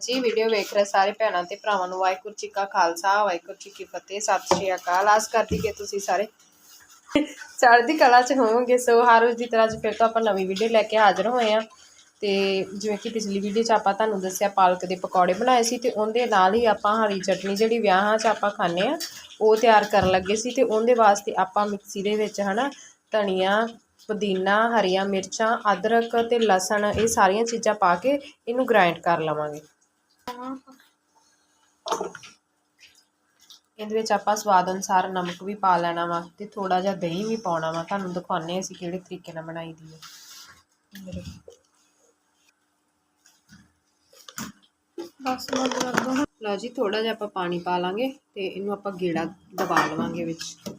ਜੀ ਵੀਡੀਓ ਵੇਖ ਰਹੇ ਸਾਰੇ ਭੈਣਾਂ ਤੇ ਭਰਾਵਾਂ ਨੂੰ ਵਾਹਿਗੁਰੂ ਜੀ ਕਾ ਖਾਲਸਾ, ਵਾਹਿਗੁਰੂ ਜੀ ਕੀ ਫਤਿਹ, ਸਤਿ ਸ਼੍ਰੀ ਅਕਾਲ। ਆਸ ਕਰਦੀ ਕਿ ਤੁਸੀਂ ਸਾਰੇ ਚੜ੍ਹਦੀ ਕਲਾ 'ਚ ਹੋਵੋਗੇ। ਸੋ ਹਰ ਰੋਜ਼ ਦੀ ਤਰ੍ਹਾਂ ਅੱਜ ਫਿਰ ਤੋਂ ਆਪਾਂ ਨਵੀਂ ਵੀਡੀਓ ਲੈ ਕੇ ਹਾਜ਼ਰ ਹੋਏ ਆ ਤੇ ਜਿਵੇਂ ਕਿ ਪਿਛਲੀ ਵੀਡੀਓ 'ਚ ਆਪਾਂ ਤੁਹਾਨੂੰ ਦੱਸਿਆ, ਪਾਲਕ ਦੇ ਪਕੌੜੇ ਬਣਾਏ ਸੀ ਤੇ ਉਹਦੇ ਨਾਲ ਹੀ ਆਪਾਂ ਹਰੀ ਚਟਨੀ ਜਿਹੜੀ ਵਿਆਹਾਂ 'ਚ ਆਪਾਂ ਖਾਂਦੇ ਆ ਉਹ ਤਿਆਰ ਕਰਨ ਲੱਗੇ ਸੀ ਤੇ ਉਹਦੇ ਵਾਸਤੇ ਆਪਾਂ ਮਿਕਸੀ ਦੇ ਵਿੱਚ ਹਨਾ ਧਨੀਆ, ਪੁਦੀਨਾ, ਹਰੀਆਂ ਮਿਰਚਾਂ, ਅਦਰਕ ਤੇ ਲਸਣ ਇਹ ਸਾਰੀਆਂ ਚੀਜ਼ਾਂ ਪਾ ਕੇ ਇਹਨੂੰ ਗ੍ਰਾਈਂਡ ਕਰ ਲਵਾਂਗੇ। ਇਹਦੇ ਵਿੱਚ ਆਪਾਂ ਸਵਾਦ ਅਨੁਸਾਰ ਨਮਕ ਵੀ ਪਾ ਲੈਣਾ ਵਾ ਤੇ ਥੋੜਾ ਜਿਹਾ ਦਹੀਂ ਵੀ ਪਾਉਣਾ ਵਾ। ਤੁਹਾਨੂੰ ਦਿਖਾਉਂਦੇ ਅਸੀਂ ਕਿਹੜੇ ਤਰੀਕੇ ਨਾਲ ਬਣਾਈ ਦੀ ਹੈ ਬਸ ਲਓ ਜੀ ਥੋੜਾ ਜਿਹਾ ਆਪਾਂ ਪਾਣੀ ਪਾ ਲਾਂਗੇ ਤੇ ਇਹਨੂੰ ਆਪਾਂ ਗੇੜਾ ਦਬਾ ਲਵਾਂਗੇ ਵਿੱਚ।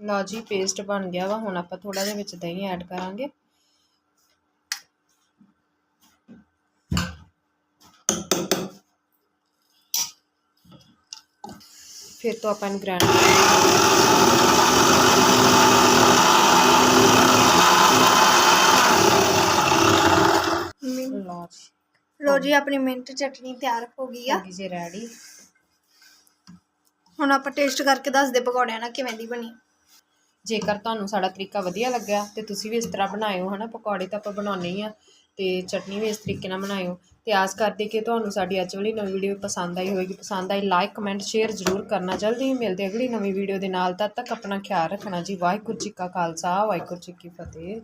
ਲਓ ਜੀ ਪੇਸਟ ਬਣ ਗਿਆ ਵਾ। ਹੁਣ ਆਪਾਂ ਥੋੜਾ ਜਿਹਾ ਵਿੱਚ ਦਹੀਂ ਐਡ ਕਰਾਂਗੇ। ਫਿਰ ਤੋਂ ਆਪਾਂ ਇਹਨੂੰ ਗ੍ਰਾਈਂਡ ਲਓ ਜੀ। ਲੋ ਜੀ ਆਪਣੀ ਮਿੰਟ ਚਟਨੀ ਤਿਆਰ ਹੋ ਗਈ ਆ। ਹੋ ਗਈ ਜੀ ਰੈਡੀ ਹੁਣ ਆਪਾਂ ਟੇਸਟ ਕਰਕੇ ਦੱਸਦੇ ਪਕੌੜਿਆਂ ਨਾਲ ਕਿਵੇਂ ਦੀ ਬਣੀ। ਜੇਕਰ ਤੁਹਾਨੂੰ ਸਾਡਾ ਤਰੀਕਾ ਵਧੀਆ ਲੱਗਿਆ ਤੇ ਤੁਸੀਂ ਵੀ ਇਸ ਤਰ੍ਹਾਂ ਬਣਾਇਓ, ਹਨਾ? ਪਕੌੜੇ ਤਾਂ ਆਪਾਂ ਬਣਾਉਣੇ ਹੀ ਆ ਤੇ ਚਟਨੀ ਵੀ ਇਸ ਤਰੀਕੇ ਨਾਲ ਬਣਾਇਓ ਤੇ ਆਸ ਕਰਦੀ ਕਿ ਤੁਹਾਨੂੰ ਸਾਡੀ ਅੱਜ ਵਾਲੀ ਨਵੀਂ ਵੀਡੀਓ ਪਸੰਦ ਆਈ ਹੋਵੇਗੀ। ਪਸੰਦ ਆਈ ਲਾਈਕ ਕਮੈਂਟ ਸ਼ੇਅਰ ਜ਼ਰੂਰ ਕਰਨਾ। ਜਲਦੀ ਹੀ ਮਿਲਦੇ ਅਗਲੀ ਨਵੀਂ ਵੀਡੀਓ ਦੇ ਨਾਲ। ਤਦ ਤੱਕ ਆਪਣਾ ਖਿਆਲ ਰੱਖਣਾ ਜੀ। ਵਾਹਿਗੁਰੂ ਜੀ ਕਾ ਖਾਲਸਾ, ਵਾਹਿਗੁਰੂ ਜੀ ਕੀ ਫਤਿਹ।